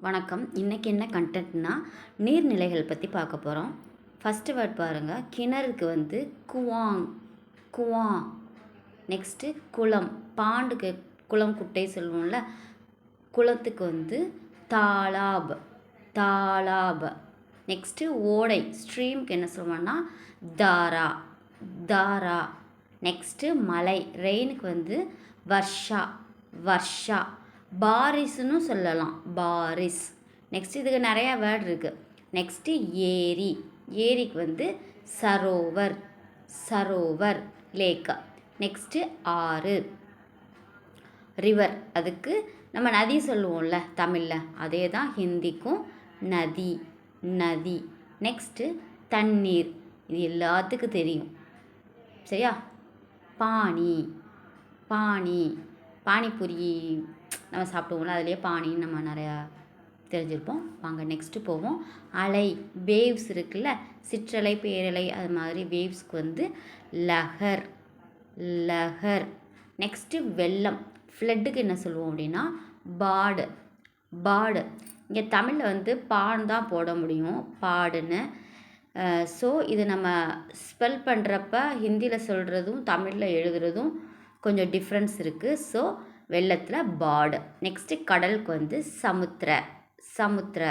வணக்கம். இன்றைக்கி என்ன கண்டென்ட்னா நீர்நிலைகள் பற்றி பார்க்க போகிறோம் ஃபஸ்ட்டு வேர்ட் பாருங்கள் கிணறுக்கு வந்து குவாங் குவா நெக்ஸ்ட்டு குளம் பாண்டுக்கு குளம் குட்டை சொல்லுவோம்ல. குளத்துக்கு வந்து தாலாப் தாலாப். நெக்ஸ்ட்டு ஓடை ஸ்ட்ரீம்க்கு என்ன சொல்லுவோம்னா தாரா தாரா. நெக்ஸ்ட்டு மலை ரெயினுக்கு வந்து வர்ஷா வர்ஷா. பாரிஸ்னு சொல்லலாம். பாரிஸ். நெக்ஸ்ட் இதுக்கு நிறையா வேர்ட் இருக்குது நெக்ஸ்ட்டு ஏரி. ஏரிக்கு வந்து சரோவர். சரோவர். லேக்கா. நெக்ஸ்ட்டு ஆறு. ரிவர் அதுக்கு நம்ம நதி சொல்லுவோம்ல தமிழில். அதே தான் ஹிந்திக்கும் நதி. நதி. நெக்ஸ்ட்டு தண்ணீர். இது எல்லாத்துக்கும் தெரியும். சரியா? பானி பானி பானிபூரி நம்ம சாப்பிடுவோம்ல அதுலேயே பானின்னு நம்ம நிறையா தெரிஞ்சிருப்போம். வாங்க நெக்ஸ்ட்டு போவோம். அலை வேவ்ஸ் இருக்குல்ல சிற்றலை பேரலை அது மாதிரி வேவ்ஸ்க்கு வந்து லஹர் லஹர் நெக்ஸ்ட்டு வெள்ளம். ஃப்ளட்டுக்கு என்ன சொல்லுவோம் அப்படின்னா பாடு. பாடு. இங்கே தமிழில் வந்து பான் தான் போட முடியும் பாடுன்னு. ஸோ இது நம்ம ஸ்பெல் பண்ணுறப்ப ஹிந்தியில் சொல்கிறதும் தமிழில் எழுதுறதும் கொஞ்சம் டிஃப்ரென்ஸ் இருக்குது ஸோ வெள்ளத்தில் பாடு. நெக்ஸ்ட்டு கடலுக்கு வந்து சமுத்திர சமுத்திர.